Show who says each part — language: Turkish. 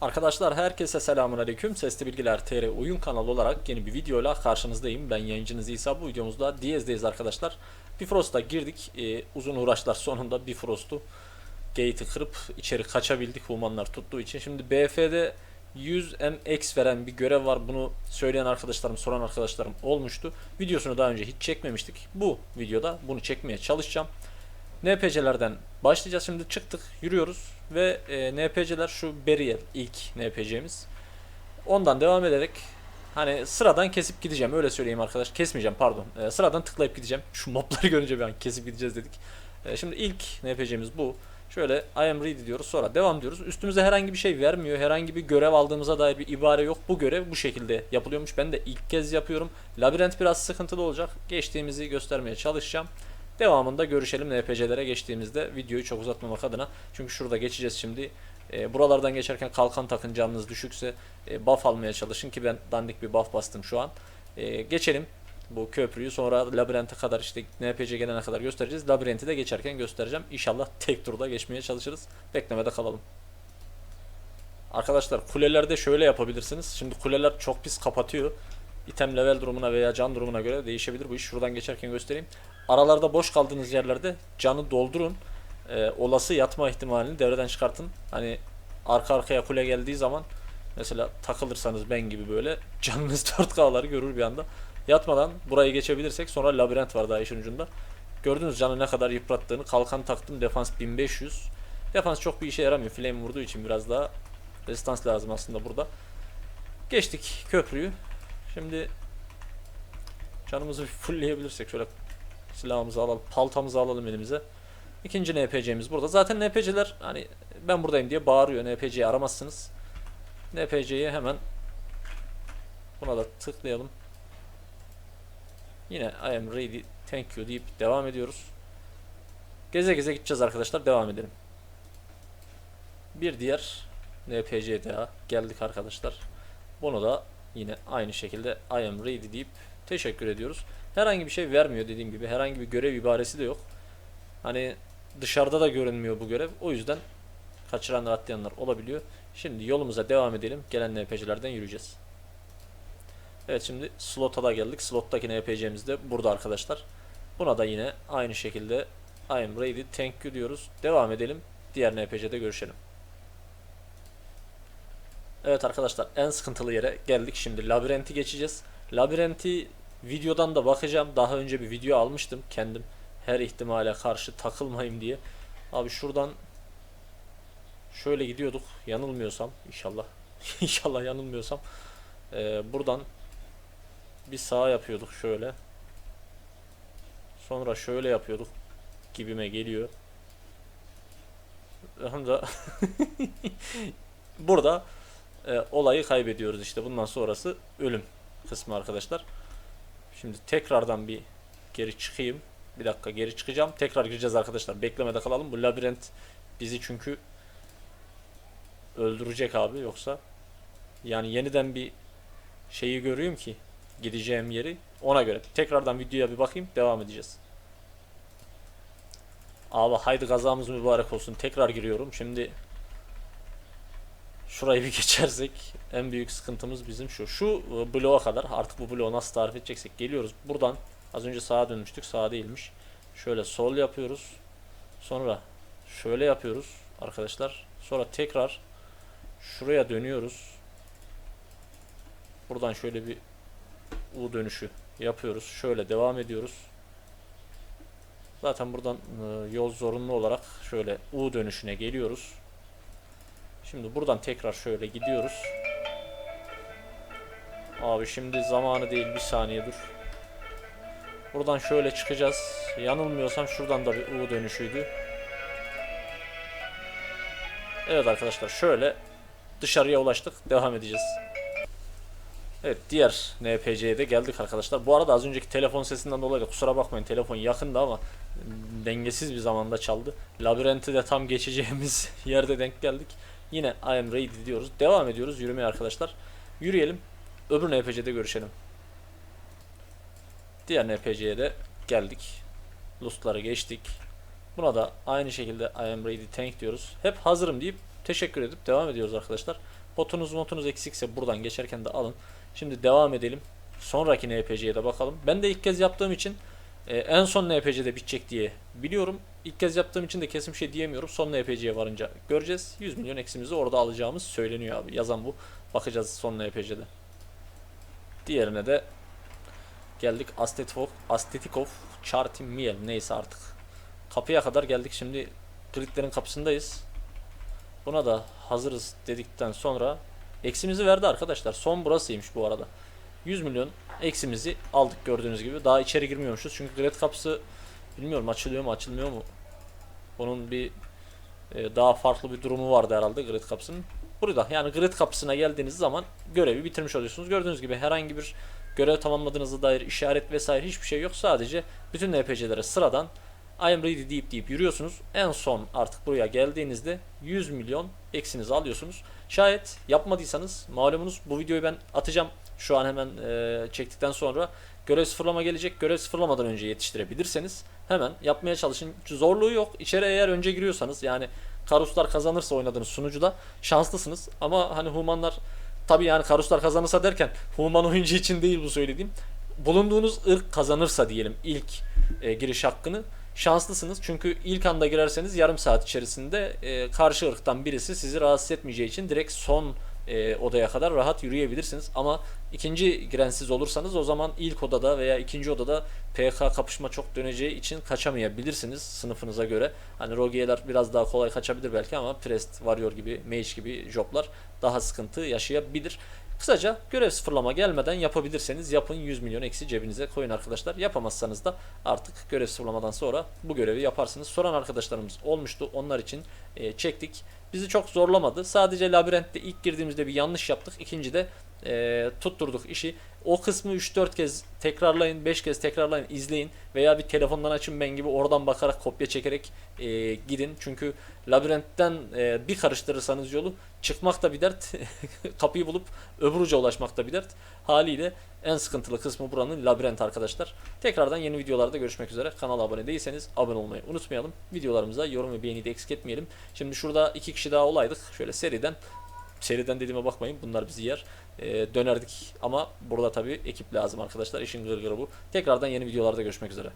Speaker 1: Arkadaşlar herkese selamun aleyküm. Sesli Bilgiler TR oyun kanalı olarak yeni bir videoyla karşınızdayım. Ben yayıncınız İsa. Bu videomuzda Diyez'deyiz arkadaşlar. Bifrost'a girdik. Ee, uzun uğraşlar sonunda Bifrost'u gate'i kırıp içeri kaçabildik humanlar tuttuğu için. Şimdi BF'de 100 MX veren bir görev var. Bunu söyleyen arkadaşlarım, soran arkadaşlarım olmuştu. Videosunu daha önce hiç çekmemiştik. Bu videoda bunu çekmeye çalışacağım. NPC'lerden başlayacağız. Şimdi çıktık, yürüyoruz ve e, NPC'ler şu Beriel ilk NPC'miz. Ondan devam ederek hani sıradan kesip gideceğim öyle söyleyeyim arkadaş. Kesmeyeceğim pardon. E, sıradan tıklayıp gideceğim. Şu mobları görünce bir an kesip gideceğiz dedik. E, şimdi ilk NPC'miz bu. Şöyle I am ready diyoruz sonra devam diyoruz. Üstümüze herhangi bir şey vermiyor. Herhangi bir görev aldığımıza dair bir ibare yok. Bu görev bu şekilde yapılıyormuş. Ben de ilk kez yapıyorum. Labirent biraz sıkıntılı olacak. Geçtiğimizi göstermeye çalışacağım. Devamında görüşelim NPC'lere geçtiğimizde videoyu çok uzatmamak adına. Çünkü şurada geçeceğiz şimdi. E, buralardan geçerken kalkan takın canınız düşükse e, buff almaya çalışın ki ben dandik bir buff bastım şu an. E, geçelim bu köprüyü sonra labirente kadar işte NPC gelene kadar göstereceğiz. Labirenti de geçerken göstereceğim. İnşallah tek turda geçmeye çalışırız. Beklemede kalalım. Arkadaşlar kulelerde şöyle yapabilirsiniz. Şimdi kuleler çok pis kapatıyor. İtem level durumuna veya can durumuna göre değişebilir bu iş. Şuradan geçerken göstereyim. Aralarda boş kaldığınız yerlerde canı doldurun. Ee, olası yatma ihtimalini devreden çıkartın. Hani arka arkaya kule geldiği zaman mesela takılırsanız ben gibi böyle canınız 4K'ları görür bir anda. Yatmadan burayı geçebilirsek sonra labirent var daha işin ucunda. Gördünüz canı ne kadar yıprattığını. Kalkan taktım defans 1500. Defans çok bir işe yaramıyor. Flame vurduğu için biraz daha resistans lazım aslında burada. Geçtik köprüyü. Şimdi canımızı fullleyebilirsek şöyle silahımızı alalım, paltamızı alalım elimize. İkinci NPC'miz burada. Zaten NPC'ler hani ben buradayım diye bağırıyor. NPC'yi aramazsınız. NPC'yi hemen buna da tıklayalım. Yine I am ready, thank you deyip devam ediyoruz. Geze geze gideceğiz arkadaşlar. Devam edelim. Bir diğer NPC daha geldik arkadaşlar. Bunu da yine aynı şekilde I am ready deyip teşekkür ediyoruz. Herhangi bir şey vermiyor dediğim gibi. Herhangi bir görev ibaresi de yok. Hani dışarıda da görünmüyor bu görev. O yüzden kaçıranlar atlayanlar olabiliyor. Şimdi yolumuza devam edelim. Gelen NPC'lerden yürüyeceğiz. Evet şimdi slota da geldik. Slottaki NPC'miz de burada arkadaşlar. Buna da yine aynı şekilde I am ready, thank you diyoruz. Devam edelim. Diğer NPC'de görüşelim. Evet arkadaşlar en sıkıntılı yere geldik. Şimdi labirenti geçeceğiz. Labirenti videodan da bakacağım. Daha önce bir video almıştım kendim. Her ihtimale karşı takılmayayım diye. Abi şuradan şöyle gidiyorduk. Yanılmıyorsam inşallah. inşallah yanılmıyorsam. Ee, buradan bir sağa yapıyorduk şöyle. Sonra şöyle yapıyorduk gibime geliyor. Da burada e, olayı kaybediyoruz işte. Bundan sonrası ölüm kısmı arkadaşlar. Şimdi tekrardan bir geri çıkayım. Bir dakika geri çıkacağım. Tekrar gireceğiz arkadaşlar. Beklemede kalalım. Bu labirent bizi çünkü öldürecek abi yoksa yani yeniden bir şeyi görüyorum ki gideceğim yeri ona göre. Tekrardan videoya bir bakayım. Devam edeceğiz. Abi haydi kazamız mübarek olsun. Tekrar giriyorum. Şimdi şurayı bir geçersek en büyük sıkıntımız bizim şu. Şu e, bloğa kadar artık bu bloğu nasıl tarif edeceksek geliyoruz. Buradan az önce sağa dönmüştük. Sağ değilmiş. Şöyle sol yapıyoruz. Sonra şöyle yapıyoruz arkadaşlar. Sonra tekrar şuraya dönüyoruz. Buradan şöyle bir U dönüşü yapıyoruz. Şöyle devam ediyoruz. Zaten buradan e, yol zorunlu olarak şöyle U dönüşüne geliyoruz. Şimdi buradan tekrar şöyle gidiyoruz. Abi şimdi zamanı değil bir saniye dur. Buradan şöyle çıkacağız. Yanılmıyorsam şuradan da bir U dönüşüydü. Evet arkadaşlar şöyle dışarıya ulaştık. Devam edeceğiz. Evet diğer NPC'ye de geldik arkadaşlar. Bu arada az önceki telefon sesinden dolayı da kusura bakmayın telefon yakında ama dengesiz bir zamanda çaldı. Labirenti de tam geçeceğimiz yerde denk geldik. Yine I am ready diyoruz. Devam ediyoruz yürümeye arkadaşlar. Yürüyelim. Öbür NPC'de görüşelim. Diğer NPC'ye de geldik. Lust'ları geçtik. Buna da aynı şekilde I am ready thank diyoruz. Hep hazırım deyip teşekkür edip devam ediyoruz arkadaşlar. Botunuz motunuz eksikse buradan geçerken de alın. Şimdi devam edelim. Sonraki NPC'ye de bakalım. Ben de ilk kez yaptığım için e, en son NPC'de bitecek diye biliyorum. İlk kez yaptığım için de kesin bir şey diyemiyorum. Son NPC'ye varınca göreceğiz. 100 milyon eksimizi orada alacağımız söyleniyor abi. Yazan bu. Bakacağız son NPC'de. Diğerine de geldik Astetikov, Astetikov Chartimiel neyse artık. Kapıya kadar geldik şimdi gridlerin kapısındayız. Buna da hazırız dedikten sonra eksimizi verdi arkadaşlar. Son burasıymış bu arada. 100 milyon eksimizi aldık gördüğünüz gibi. Daha içeri girmiyormuşuz. Çünkü grid kapısı bilmiyorum açılıyor mu açılmıyor mu. Bunun bir e, daha farklı bir durumu vardı herhalde grid kapısının. Burada yani grid kapısına geldiğiniz zaman görevi bitirmiş oluyorsunuz. Gördüğünüz gibi herhangi bir görev tamamladığınıza dair işaret vesaire hiçbir şey yok. Sadece bütün NPC'lere sıradan I am ready deyip deyip yürüyorsunuz. En son artık buraya geldiğinizde 100 milyon eksinizi alıyorsunuz. Şayet yapmadıysanız malumunuz bu videoyu ben atacağım. Şu an hemen e, çektikten sonra görev sıfırlama gelecek. Görev sıfırlamadan önce yetiştirebilirseniz hemen yapmaya çalışın. Zorluğu yok. İçeri eğer önce giriyorsanız yani Karuslar kazanırsa oynadığınız sunucuda şanslısınız. Ama hani Humanlar tabi yani Karuslar kazanırsa derken Human oyuncu için değil bu söylediğim. Bulunduğunuz ırk kazanırsa diyelim ilk e, giriş hakkını şanslısınız. Çünkü ilk anda girerseniz yarım saat içerisinde e, karşı ırktan birisi sizi rahatsız etmeyeceği için direkt son e, odaya kadar rahat yürüyebilirsiniz. Ama ikinci giren siz olursanız o zaman ilk odada veya ikinci odada PK kapışma çok döneceği için kaçamayabilirsiniz sınıfınıza göre. Hani Rogue'ler biraz daha kolay kaçabilir belki ama Priest, Warrior gibi, Mage gibi joblar daha sıkıntı yaşayabilir. Kısaca görev sıfırlama gelmeden yapabilirseniz yapın 100 milyon eksi cebinize koyun arkadaşlar. Yapamazsanız da artık görev sıfırlamadan sonra bu görevi yaparsınız. Soran arkadaşlarımız olmuştu. Onlar için e, çektik. Bizi çok zorlamadı. Sadece labirentte ilk girdiğimizde bir yanlış yaptık. İkincide e, tutturduk işi. O kısmı 3-4 kez tekrarlayın, 5 kez tekrarlayın, izleyin veya bir telefondan açın ben gibi oradan bakarak kopya çekerek e, gidin. Çünkü labirentten e, bir karıştırırsanız yolu çıkmak da bir dert, kapıyı bulup öbür uca ulaşmak da bir dert. Haliyle en sıkıntılı kısmı buranın labirent arkadaşlar. Tekrardan yeni videolarda görüşmek üzere. Kanala abone değilseniz abone olmayı unutmayalım. Videolarımıza yorum ve beğeni de eksik etmeyelim. Şimdi şurada iki kişi daha olaydık. Şöyle seriden seriden dediğime bakmayın bunlar bizi yer. Ee, dönerdik ama burada tabii ekip lazım arkadaşlar. İşin gırgırı bu. Tekrardan yeni videolarda görüşmek üzere.